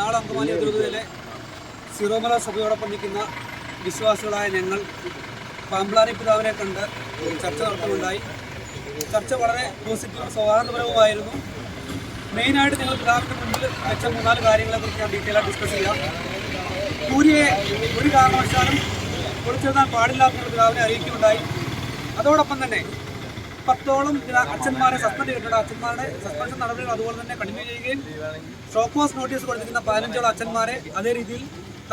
എറണാകുളം അങ്കമാലി അതിരൂപതയിലെ സിറോമല സഭയോടൊപ്പം നിൽക്കുന്ന വിശ്വാസികളായ ഞങ്ങൾ പാമ്പ്ലാനി പിതാവിനെ കണ്ട് ചർച്ച നടത്തുന്നുണ്ടായി ചർച്ച വളരെ പോസിറ്റീവ് സൗഹാർദ്ദപരവുമായിരുന്നു. മെയിനായിട്ട് ഞങ്ങൾ പിതാവിന്റെ മുമ്പിൽ വെച്ച മൂന്നാൽ കാര്യങ്ങളെക്കുറിച്ച് ഞാൻ ഡീറ്റെയിൽ ആയിട്ട് ഡിസ്കസ് ചെയ്യാം. പൂരിയെ ഒരു കാരണവശാലും കുറിച്ചെഴുതാൻ പാടില്ലാത്ത പിതാവിനെ അറിയിക്കുകയുണ്ടായി. അതോടൊപ്പം തന്നെ പത്തോളം പിതാ- അച്ഛന്മാരെ സസ്പെൻഡ് ചെയ്തിട്ടുണ്ട്. അച്ഛന്മാരുടെ സസ്പെൻഷൻ നടപടികൾ അതുപോലെ തന്നെ കണ്ടിന്യൂ ചെയ്യുകയും ഷോക്കോസ് നോട്ടീസ് കൊടുത്തിരിക്കുന്ന പതിനഞ്ചോളം അച്ഛന്മാരെ അതേ രീതിയിൽ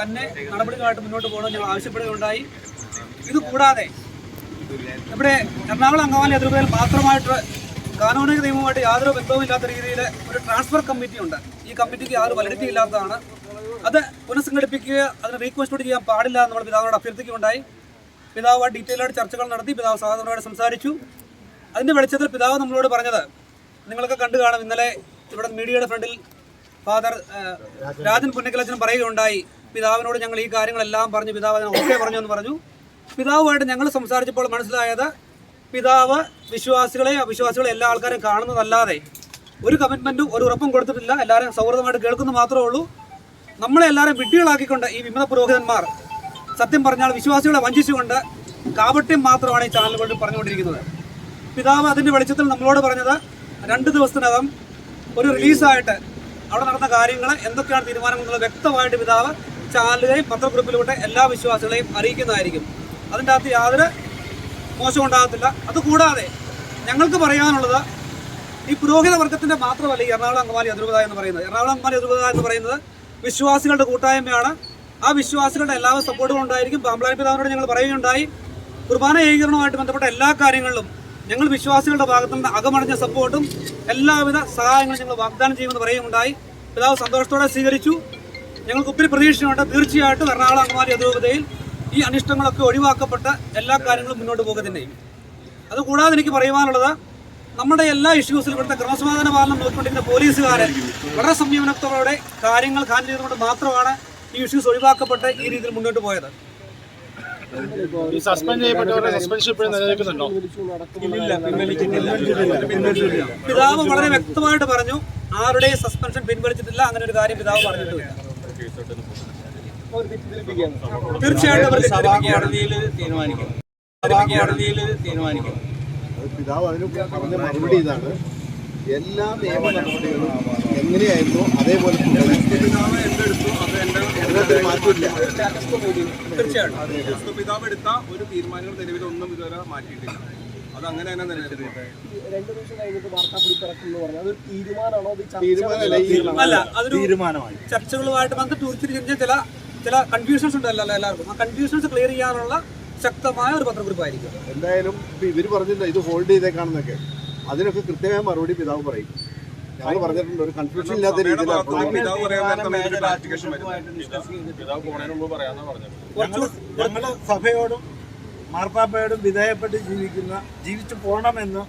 തന്നെ നടപടികളായിട്ട് മുന്നോട്ട് പോകണമെന്ന് ഞങ്ങൾ ആവശ്യപ്പെടുകയുണ്ടായി. ഇത് കൂടാതെ ഇവിടെ എറണാകുളം അംഗവാലി അതിർത്തിയിൽ മാത്രമായിട്ട് കാനോണിക നിയമവുമായിട്ട് യാതൊരു ബന്ധവുമില്ലാത്ത രീതിയിൽ ഒരു ട്രാൻസ്ഫർ കമ്മിറ്റി ഉണ്ട്. ഈ കമ്മിറ്റിക്ക് യാതൊരു വാലിഡിറ്റി ഇല്ലാത്തതാണ്. അത് പുനഃസംഘടിപ്പിക്കുക അതിന് റീകോൺസ്റ്റിറ്റ്യൂട്ട് ചെയ്യാൻ പാടില്ല എന്ന് നമ്മൾ പിതാവിനോട് അഭ്യർത്ഥിക്കുകയുണ്ടായി. പിതാവ് ഡീറ്റെയിൽ ആയിട്ട് ചർച്ചകൾ നടത്തി. പിതാവ് സഹോദരനോട് സംസാരിച്ചു. അതിന്റെ വെളിച്ചത്തിൽ പിതാവ് നമ്മളോട് പറഞ്ഞത് നിങ്ങളൊക്കെ കണ്ടു കാണും ഇന്നലെ ഇവിടെ മീഡിയയുടെ ഫ്രണ്ടിൽ ഫാദർ രാജൻ പുന്നക്കലച്ചൻ പറയുകയുണ്ടായി പിതാവിനോട് ഞങ്ങൾ ഈ കാര്യങ്ങളെല്ലാം പറഞ്ഞു പിതാവ് അതിനെ ഓക്കെ പറഞ്ഞു എന്ന് പറഞ്ഞു. പിതാവുമായിട്ട് ഞങ്ങൾ സംസാരിച്ചപ്പോൾ മനസ്സിലായത് പിതാവ് വിശ്വാസികളെ അവിശ്വാസികളെ എല്ലാ ആൾക്കാരെയും കാണുന്നതല്ലാതെ ഒരു കമ്മിറ്റ്മെന്റും ഒരു ഉറപ്പും കൊടുത്തിട്ടില്ല. എല്ലാവരും സൗഹൃദമായിട്ട് കേൾക്കുന്നു മാത്രമേ ഉള്ളൂ. നമ്മളെ എല്ലാവരും വിഡ്ഢികളാക്കിക്കൊണ്ട് ഈ വിമത പുരോഹിതന്മാർ സത്യം പറഞ്ഞാൽ വിശ്വാസികളെ വഞ്ചിച്ചുകൊണ്ട് കാപട്യം മാത്രമാണ് ഈ ചാനലുകളിൽ പറഞ്ഞുകൊണ്ടിരിക്കുന്നത്. പിതാവ് അതിന്റെ വെളിച്ചത്തിൽ നമ്മളോട് പറഞ്ഞത് രണ്ട് ദിവസത്തിനകം ഒരു റിലീസായിട്ട് അവിടെ നടന്ന കാര്യങ്ങൾ എന്തൊക്കെയാണ് തീരുമാനങ്ങൾ എന്നുള്ളത് വ്യക്തമായിട്ട് പിതാവ് ചാനലുകളെയും പത്രഗ്രൂപ്പിലൂടെ എല്ലാ വിശ്വാസികളെയും അറിയിക്കുന്നതായിരിക്കും. അതിന്റെ അകത്ത് യാതൊരു മോശം ഉണ്ടാകത്തില്ല. അതുകൂടാതെ ഞങ്ങൾക്ക് പറയാനുള്ളത് ഈ പുരോഹിത വർഗത്തിന്റെ മാത്രമല്ല ഈ എറണാകുളം അങ്കമാലി അതിരൂപത എന്ന് പറയുന്നത്. എറണാകുളം അങ്കമാലി അതിരൂപത എന്ന് പറയുന്നത് വിശ്വാസികളുടെ കൂട്ടായ്മയാണ്. ആ വിശ്വാസികളുടെ എല്ലാവരും സപ്പോർട്ടുകളും ഉണ്ടായിരിക്കും. പാമ്പളാനി പിതാവിനോട് ഞങ്ങൾ പറയുകയുണ്ടായി. കുർബാന ഏകീകരണവുമായിട്ട് ബന്ധപ്പെട്ട എല്ലാ കാര്യങ്ങളിലും ഞങ്ങൾ വിശ്വാസികളുടെ ഭാഗത്തു നിന്ന് അകമടഞ്ഞ സപ്പോർട്ടും എല്ലാവിധ സഹായങ്ങളും ഞങ്ങൾ വാഗ്ദാനം ചെയ്യുമെന്ന് പറയുകയുണ്ടായി. പിതാവ് സന്തോഷത്തോടെ സ്വീകരിച്ചു. ഞങ്ങൾക്ക് ഒത്തിരി പ്രതീക്ഷയുണ്ട്. തീർച്ചയായിട്ടും എറണാകുളം അംഗമാരി അതിരൂപതയിൽ ഈ അനിഷ്ടങ്ങളൊക്കെ ഒഴിവാക്കപ്പെട്ട എല്ലാ കാര്യങ്ങളും മുന്നോട്ട് പോകുക തന്നെയും. അതുകൂടാതെ എനിക്ക് പറയുവാനുള്ളത് നമ്മുടെ എല്ലാ ഇഷ്യൂസിലും ഇവിടുത്തെ ക്രമസമാധാന പാലനം നോക്കിക്കൊണ്ടിരിക്കുന്ന പോലീസുകാരൻ വളരെ സംയമനത്തോടെ കാര്യങ്ങൾ ഹാൻഡിൽ ചെയ്തുകൊണ്ട് മാത്രമാണ് ഈ ഇഷ്യൂസ് ഒഴിവാക്കപ്പെട്ട് ഈ രീതിയിൽ മുന്നോട്ട് പോയത്. ഈ സസ്പെൻഡ് ചെയ്യപ്പെട്ടവരുടെ സസ്പെൻഷൻ ഇപ്പോഴും നിലനിൽക്കുന്നുണ്ടോ? പിതാവ് വളരെ വ്യക്തമായിട്ട് പറഞ്ഞു ആരുടെ സസ്പെൻഷൻ പിൻവലിച്ചിട്ടില്ല അങ്ങനെ ഒരു കാര്യം പിതാവ് പറഞ്ഞിട്ടില്ല. തീർച്ചയായിട്ടും അവർ കോടതിയിൽ തീരുമാനിക്കും. കോടതിയിൽ തീരുമാനിക്കും. പിതാവ് അതിന് പറഞ്ഞ മറുപടി ഇതാണ്. എല്ലാ നിയമ നടപടികളും എങ്ങനെയായിരുന്നു? അതേപോലെ തീർച്ചയായിട്ടും പിതാവ് എടുത്ത ഒരു തീരുമാനങ്ങൾ നിലവിലൊന്നും ഇതുവരെ മാറ്റിയിട്ടില്ല അത് അങ്ങനെ തന്നെ രണ്ട് ദിവസം കഴിഞ്ഞിട്ട് വാർത്താ പറഞ്ഞു അതൊരു തീരുമാനമാണോ അല്ല അതൊരു തീരുമാനമായി. ചർച്ചകളുമായിട്ട് ബന്ധം ഉരുത്തിരിഞ്ഞ ചില ചില കൺഫ്യൂഷൻസ് ഉണ്ടല്ലോ എല്ലാവർക്കും. ആ കൺഫ്യൂഷൻസ് ക്ലിയർ ചെയ്യാനുള്ള ശക്തമായ ഒരു പത്രക്കുറിപ്പായിരിക്കും. എന്തായാലും ഇവർ ഇവർ പറഞ്ഞില്ല ഇത് ഹോൾഡ് ചെയ്തേക്കാണെന്നൊക്കെ. അതിനൊക്കെ കൃത്യമായ മറുപടി പിതാവ് പറയും. ഞങ്ങൾ പറഞ്ഞിട്ടുണ്ട് ഒരു കൺഫ്യൂഷൻ ഇല്ലാത്ത രീതിയിൽ ഞങ്ങളുടെ സഭയോടും മാർപ്പാപ്പയോടും വിധേയപ്പെട്ട് ജീവിക്കുന്ന ജീവിച്ചു പോകണമെന്ന്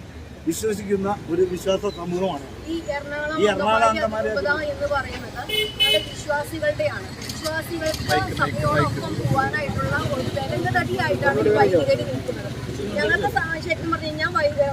വിശ്വസിക്കുന്ന ഒരു വിശ്വാസ സമൂഹമാണ്. ഈ എറണാകുളം എന്ന് പറയുന്നത് നമ്മുടെ വിശ്വാസികളുടെയാണ്. വിശ്വാസികൾക്ക് സഭയോടൊപ്പം പോകാനായിട്ടുള്ള ഒരു വിലങ്ങതടിയായിട്ടാണ് ഈ വൈദികര് നിൽക്കുന്നത്. ഞങ്ങൾക്ക് സ- ശരിക്കും പറഞ്ഞു കഴിഞ്ഞാൽ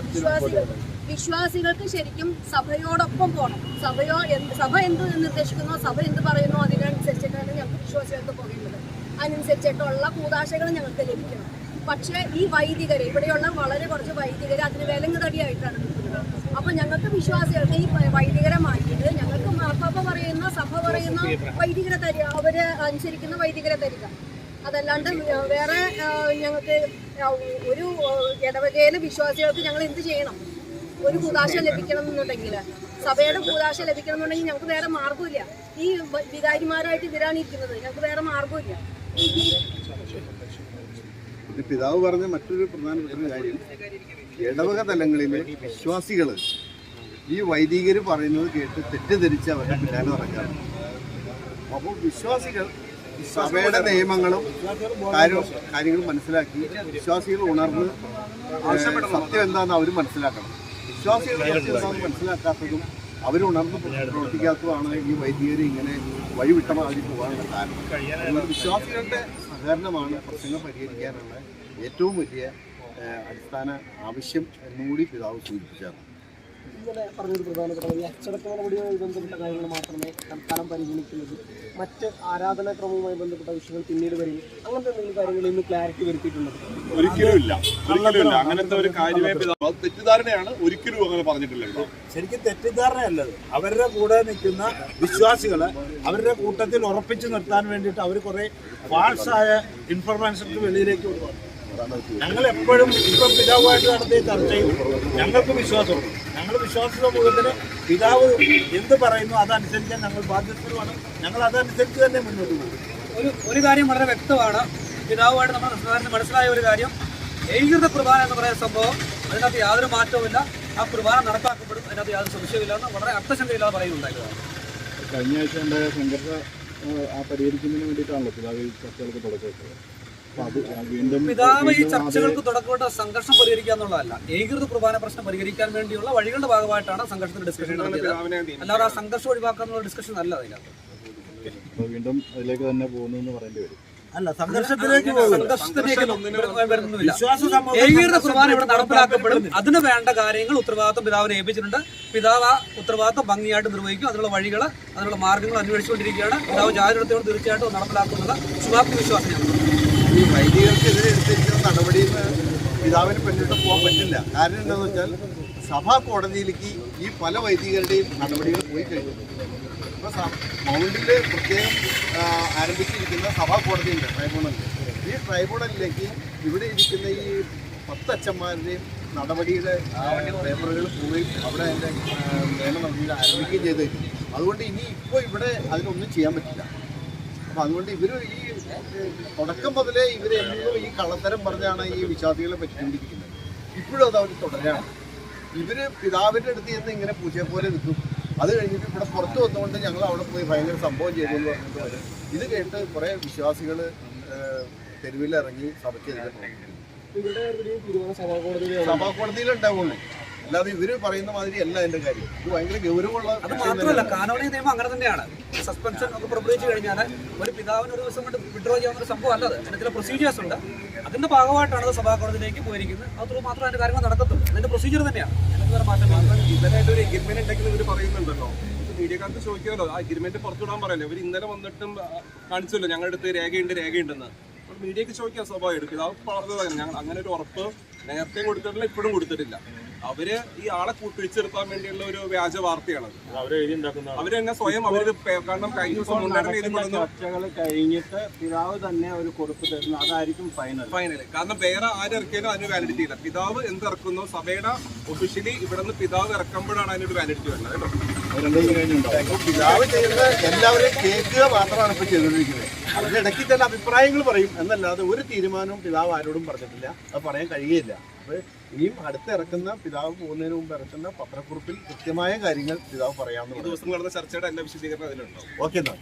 വിശ്വാസികൾ വിശ്വാസികൾക്ക് ശരിക്കും സഭയോടൊപ്പം പോകണം. സഭയോ എന്ത് സഭ എന്ത് നിർദ്ദേശിക്കുന്നോ സഭ എന്ത് പറയുന്നോ അതിനനുസരിച്ചിട്ടാണ് ഞങ്ങൾക്ക് വിശ്വാസികൾക്ക് പോകേണ്ടത്. അതിനനുസരിച്ചിട്ടുള്ള കൂതാശകൾ ഞങ്ങൾക്ക് ലഭിക്കണം. പക്ഷേ ഈ വൈദികർ ഇവിടെയുള്ള വളരെ കുറച്ച് വൈദികർ അതിന് വിലങ്ങുതടിയായിട്ടാണ് നിൽക്കുന്നത്. അപ്പൊ ഞങ്ങൾക്ക് വിശ്വാസികൾക്ക് ഈ വൈദികരെ മാറ്റിയിട്ട് ഞങ്ങൾക്ക് മാർപ്പാപ്പ പറയുന്ന സഭ പറയുന്ന വൈദികരെ തരിക അവർ അനുസരിക്കുന്ന വൈദികരെ തരിക. അതല്ലാണ്ട് വേറെ ഞങ്ങൾക്ക് ഒരു ഇടവകയിലെ വിശ്വാസികൾക്ക് ഞങ്ങൾ എന്ത് ചെയ്യണം? ഒരു കൂതാശ ലഭിക്കണം എന്നുണ്ടെങ്കിൽ സഭയുടെ കൂതാശ ലഭിക്കണം എന്നുണ്ടെങ്കിൽ ഞങ്ങൾക്ക് വേറെ മാർഗമില്ല ഈ വികാരിമാരായിട്ട് ഇവരാണ് ഇരിക്കുന്നത് ഞങ്ങൾക്ക് വേറെ മാർഗമില്ല ഇത് പിതാവ് പറഞ്ഞ മറ്റൊരു പ്രധാനപ്പെട്ട കാര്യം ഇടവക തലങ്ങളിലെ വിശ്വാസികൾ ഈ വൈദികർ പറയുന്നത് കേട്ട് തെറ്റിദ്ധരിച്ച് അവരുടെ പിന്നാലെ നടക്കാറ് അപ്പോൾ വിശ്വാസികൾ സഭയുടെ നിയമങ്ങളും കാര്യവും കാര്യങ്ങളും മനസ്സിലാക്കി വിശ്വാസികൾ ഉണർന്ന് സത്യം എന്താണെന്ന് അവർ മനസ്സിലാക്കണം. എന്താണെന്ന് മനസ്സിലാക്കാത്തതും അവരുണർന്ന് ഈ ഇങ്ങനെ പോകാനുള്ള കാരണം. വിശ്വാസികളുടെ സഹകരണമാണ് പ്രശ്നങ്ങൾ പരിഹരിക്കാനുള്ള ഏറ്റവും വലിയ അടിസ്ഥാന ആവശ്യം എന്നുകൂടി പിതാവ് സൂചിപ്പിച്ചാണ് ഇന്നലെ പറഞ്ഞൊരു പ്രധാനപ്പെട്ട ഈ അച്ചടക്ക നടപടിയുമായി ബന്ധപ്പെട്ട കാര്യങ്ങൾ മാത്രമേ തൽക്കാലം പരിഗണിക്കുന്നത്. മറ്റ് ആരാധനാക്രമവുമായി ബന്ധപ്പെട്ട വിഷയങ്ങൾ പിന്നീട് വരും. അങ്ങനത്തെ എന്തെങ്കിലും കാര്യങ്ങൾ ഇന്ന് ക്ലാരിറ്റി വരുത്തിയിട്ടുണ്ട്? ഒരിക്കലും ഇല്ല. ഒരിക്കലും ഇല്ല. അങ്ങനത്തെ ഒരു കാര്യമേ തെറ്റിദ്ധാരണയാണ് ഒരിക്കലും അങ്ങനെ പറഞ്ഞിട്ടില്ല ശരിക്കും തെറ്റിദ്ധാരണയല്ലത്. അവരുടെ കൂടെ നിൽക്കുന്ന വിശ്വാസികളെ അവരുടെ കൂട്ടത്തിൽ ഉറപ്പിച്ചു നിർത്താൻ വേണ്ടിയിട്ട് അവർ കുറെ ഫാൾസായ ഇൻഫർമേഷൻസ് വെളിയിലേക്ക് കൊണ്ടുവന്നു. ഞങ്ങൾ എപ്പോഴും ഇപ്പം പിതാവുമായിട്ട് നടത്തിയ ചർച്ചയിൽ ഞങ്ങൾക്ക് വിശ്വാസമുണ്ട് ഞങ്ങൾ വിശ്വാസ സമൂഹത്തിന് പിതാവ് എന്ത് പറയുന്നു അതനുസരിക്കാൻ ഞങ്ങൾ ബാധ്യസ്ഥരുമാണ്. ഞങ്ങൾ അതനുസരിച്ച് തന്നെ മുന്നോട്ട് പോകും. ഒരു ഒരു കാര്യം വളരെ വ്യക്തമാണ്. പിതാവുമായിട്ട് നമ്മൾ സംസാരിച്ച് മനസ്സിലായ ഒരു കാര്യം. ഏകീകൃത കുർബാന എന്ന് പറയുന്ന സംഭവം അതിനകത്ത് യാതൊരു മാറ്റവുമില്ല. ആ കുർബാന നടപ്പാക്കപ്പെടും. അതിനകത്ത് യാതൊരു സംശയമില്ലാന്ന് വളരെ അർത്ഥശങ്കയില്ലാതെ പറയുന്നുണ്ടായിരുന്നു കഴിഞ്ഞ ആഴ്ച ഉണ്ടായ സംഘർഷ ആ പരിഹരിക്കുന്നതിന് വേണ്ടിയിട്ടാണല്ലോ പിതാവ് ചർച്ചകൾക്ക് വീണ്ടും പിതാവ് ഈ ചർച്ചകൾക്ക് തുടക്കമിട്ട സംഘർഷം പരിഹരിക്കുക എന്നുള്ളതല്ല. ഏകീകൃത കുർബാന പ്രശ്നം പരിഹരിക്കാൻ വേണ്ടിയുള്ള വഴികളുടെ ഭാഗമായിട്ടാണ് സംഘർഷത്തിന്റെ ഡിസ്കഷൻ നടത്തിയത്. അല്ലാതെ ആ സംഘർഷം ഒഴിവാക്കാന്നുള്ള ഡിസ്കഷൻ അല്ല അതിനകത്ത്. വീണ്ടും അതിലേക്ക് തന്നെ പോകുന്നു എന്ന് പറയേണ്ടി വരും. അല്ല സംഘർഷത്തിലേക്ക് ഏകീകൃത കുർബാന ഇവിടെ നടപ്പിലാക്കപ്പെടും. അതിന് വേണ്ട കാര്യങ്ങൾ ഉത്തരവാദിത്വം പിതാവിനെ ഏൽപ്പിച്ചിട്ടുണ്ട്. പിതാവ് ആ ഉത്തരവാദിത്വം ഭംഗിയായിട്ട് നിർവഹിക്കും. അതിനുള്ള വഴികൾ അതിനുള്ള മാർഗങ്ങൾ അന്വേഷിച്ചുകൊണ്ടിരിക്കുകയാണ്. പിതാവ് ജാഗ്രതയോട് തീർച്ചയായിട്ടും നടപ്പിലാക്കുന്നത് ശുഭാപ്തി വിശ്വാസം വൈദികർക്കെതിരെ എടുത്തിരിക്കുന്ന നടപടിയിൽ പിതാവിന് പിന്നിട്ട് പോകാൻ പറ്റില്ല. കാരണം എന്താണെന്ന് വെച്ചാൽ സഭാ കോടതിയിലേക്ക് ഈ പല വൈദികരുടെയും നടപടികൾ പോയി കഴിഞ്ഞു. ഇപ്പോൾ മൗണ്ടിൽ പ്രത്യേകം ആരംഭിച്ചിരിക്കുന്ന സഭാ കോടതിയുണ്ട് ട്രൈബ്യൂണൽ. ഈ ട്രൈബ്യൂണലിലേക്ക് ഇവിടെ ഇരിക്കുന്ന ഈ പത്ത് അച്ഛന്മാരുടെയും നടപടിയുടെ പേപ്പറുകൾ പോവുകയും അവിടെ അതിന്റെ നിയമ നടപടികൾ ആരംഭിക്കുകയും ചെയ്തു. അതുകൊണ്ട് ഇനി ഇപ്പോൾ ഇവിടെ അതിനൊന്നും ചെയ്യാൻ പറ്റില്ല. അപ്പൊ അതുകൊണ്ട് ഇവർ ഈ തുടക്കം മുതലേ ഇവർ എന്നും ഈ കള്ളത്തരം പറഞ്ഞാണ് ഈ വിശ്വാസികളെ പറ്റിക്കൊണ്ടിരിക്കുന്നത്. ഇപ്പോഴും അത് അവർ തുടരാണ്. ഇവർ പിതാവിന്റെ അടുത്ത് ചെന്ന് ഇങ്ങനെ പൂച്ചയെ പോലെ നിൽക്കും. അത് കഴിഞ്ഞിട്ട് ഇവിടെ പുറത്ത് വന്നുകൊണ്ട് ഞങ്ങൾ അവിടെ പോയി ഭയങ്കര സംഭവം ചെയ്തു എന്ന് പറഞ്ഞിട്ട് വരും. ഇത് കേട്ട് കുറെ വിശ്വാസികൾ തെരുവിലിറങ്ങി സഭയ്ക്കെതിരെ പ്രവർത്തിക്കുന്നു ഇവിടെ ഒരു തീരുമാനം സഭാ കോടതിയിൽ സഭാ കോടതിയിലുണ്ടാവുള്ളൂ അല്ലാതെ ഇവർ പറയുന്ന മാതിരി അല്ല അതിന്റെ കാര്യം. ഇത് ഭയങ്കര ഗൗരവമുള്ള അത് മാത്രമല്ല കാനോണി നിയമം അങ്ങനെ തന്നെയാണ്. സസ്പെൻഷൻ ഒക്കെ പുറപ്പെടുവിച്ചു കഴിഞ്ഞാൽ ഒരു പിതാവിന് ഒരു ദിവസം കൊണ്ട് വിഡ്രോ ചെയ്യാവുന്ന ഒരു സംഭവം അല്ലത് അതിന് ചില പ്രൊസീജിയേഴ്സ് ഉണ്ട്. അതിന്റെ ഭാഗമായിട്ടാണ് അത് സഭാ കോടതിയിലേക്ക് പോയിരിക്കുന്നത്. അത് മാത്രം അതിന്റെ കാര്യങ്ങൾ നടക്കത്തുള്ളൂ. അതിന്റെ പ്രൊസീജിയർ തന്നെയാണ്. എനിക്ക് വേറെ മാറ്റം ഇവരായിട്ട് ഒരു എഗ്രിമെന്റ് ഉണ്ടെങ്കിൽ ഇവർ പറയുന്നുണ്ടല്ലോ. മീഡിയക്കാർക്ക് ചോദിക്കാമല്ലോ. ആ എഗ്രിമെന്റ് പുറത്തുവിടാൻ പറയല്ലോ. ഇവർ ഇന്നലെ വന്നിട്ടും കാണിച്ചല്ലോ. ഞങ്ങളുടെ അടുത്ത് രേഖയുണ്ട് രേഖയുണ്ടെന്ന്. മീഡിയക്ക് ചോദിക്കാം സ്വഭാവം സ്വാഭാവികം അത് പറഞ്ഞതാണ് ഞങ്ങൾ അങ്ങനെ ഒരു ഉറപ്പ് നേരത്തെ കൊടുത്തിട്ടില്ല ഇപ്പോഴും കൊടുത്തിട്ടില്ല. അവർ ഈ ആളെ പിടിച്ചെടുക്കാൻ വേണ്ടിയുള്ള ഒരു വ്യാജ വാർത്തയാണ് അവരെ എഴുതി ഉണ്ടാക്കുന്ന അവർ തന്നെ സ്വയം അവർ കാരണം കഴിഞ്ഞ ദിവസം ചർച്ചകൾ കഴിഞ്ഞിട്ട് പിതാവ് തന്നെ ഒരു കൊടുപ്പ് തരുന്നു. അതായിരിക്കും ഫൈനൽ ഫൈനൽ കാരണം വേറെ ആരിറക്കിയാലും അതിന് വാലിഡിറ്റി ഇല്ല. പിതാവ് എന്തിറക്കുന്നു സഭയുടെ ഒഫീഷ്യലി ഇവിടെ നിന്ന് പിതാവ് ഇറക്കുമ്പോഴാണ് അതിനൊരു വാലിഡിറ്റി വരുന്നത് കേട്ടോ. പിതാവ് ചെയ്യുന്ന എല്ലാവരെയും കേൾക്കുക മാത്രമാണ് ഇപ്പൊ ചെയ്തുകൊണ്ടിരിക്കുന്നത്. അതിന്റെ തന്നെ അഭിപ്രായങ്ങൾ പറയും എന്നല്ലാതെ ഒരു തീരുമാനവും പിതാവ് ആരോടും പറഞ്ഞിട്ടില്ല. അത് പറയാൻ കഴിയുകയില്ല. അപ്പൊ ഇനിയും അടുത്ത് ഇറക്കുന്ന പിതാവ് പോകുന്നതിന് മുമ്പ് ഇറക്കുന്ന പത്രക്കുറിപ്പിൽ കൃത്യമായ കാര്യങ്ങൾ പിതാവ് പറയാമെന്ന് ദിവസം നടന്ന ചർച്ചയുടെ എല്ലാ വിശദീകരണം അതിലുണ്ടോ ഓക്കെ എന്നാ.